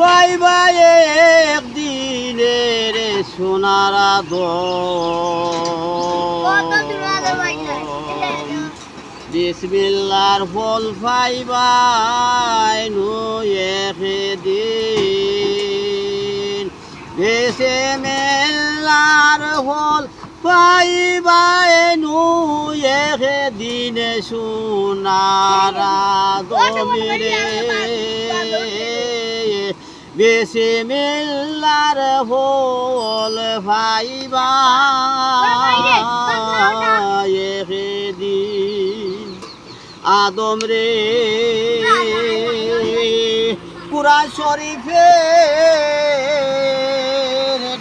পাইবা সোনার দূর আগে বাইনা বিসমিল্লার ফল পাইবাই নু একদিন বেসে মেলার ফল পাইবাই নু একদিন সোনারা দমিরে বেশি মিল্লার ফল ভাইবা দিন আদম রে। পুরা শরীফে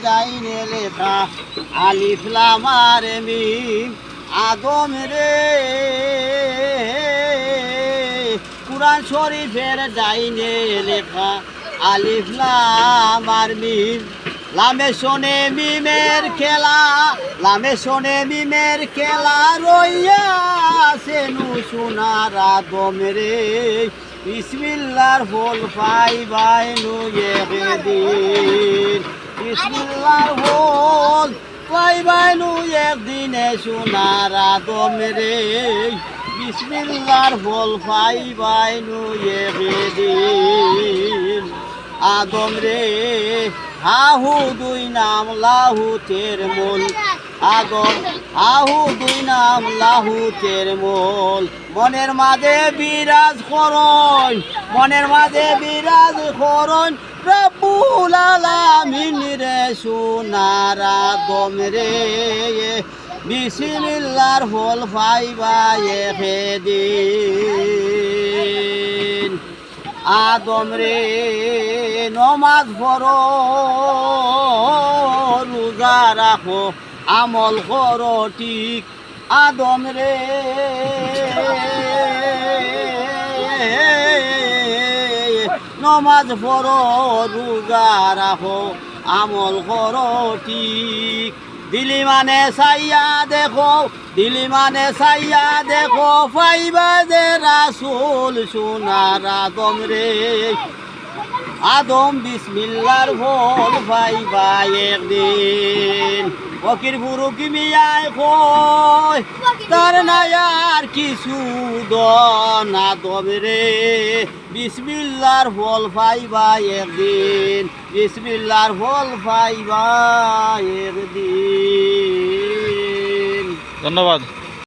ডাইনে লেখা আলিফ লামার মিম আদম রে। কুরআন শরীফের ডাইনে লেখা আলিফ লাম আর মিম। লামে শোনে মিমের খেলা, লামে শোনে মিমের খেলা, রইয়া সেনু সোনার আদম রে। বিসমিল্লার ফল পাই বাই নু দিন বিসমিল্লার ফল পাই বাই নু একদিনে সোনার আদম রে। বিসমিল্লার ফল পাই বাই নু দিন আদম রে হাহু দুই নাম লাহু তের মূল। আদম, আহু দুই নাম লাহু তের মূল। মনের মাঝে বিরাজ করন, মনের মাঝে বিরাজ করন। রে, সোনার আদম রে। বিসমিল্লার ফল পাইবা দিন আদম রে, নমাজ পড়, রোজা রাখো, আমল কর, ঠিক। আদম রে, নমাজ পড়, রোজা রাখো, আমল কর, ঠিক। দিলি মানে সাইয়া দেখো দিলি মানে সাইয়া দেখো ফাইবা দে রাসুল সোনারা আদম রে আদম বিসমিল্লার ভোল ফাইবা একদিন। ফকির বুড়ো কি মিয়ায় কয় তার নায়ার কিছু দন। আদম রে, বিসমিল্লার ফল ফাইবা একদিন। বিসমিল্লার ফল ফাইবা একদিন। ধন্যবাদ।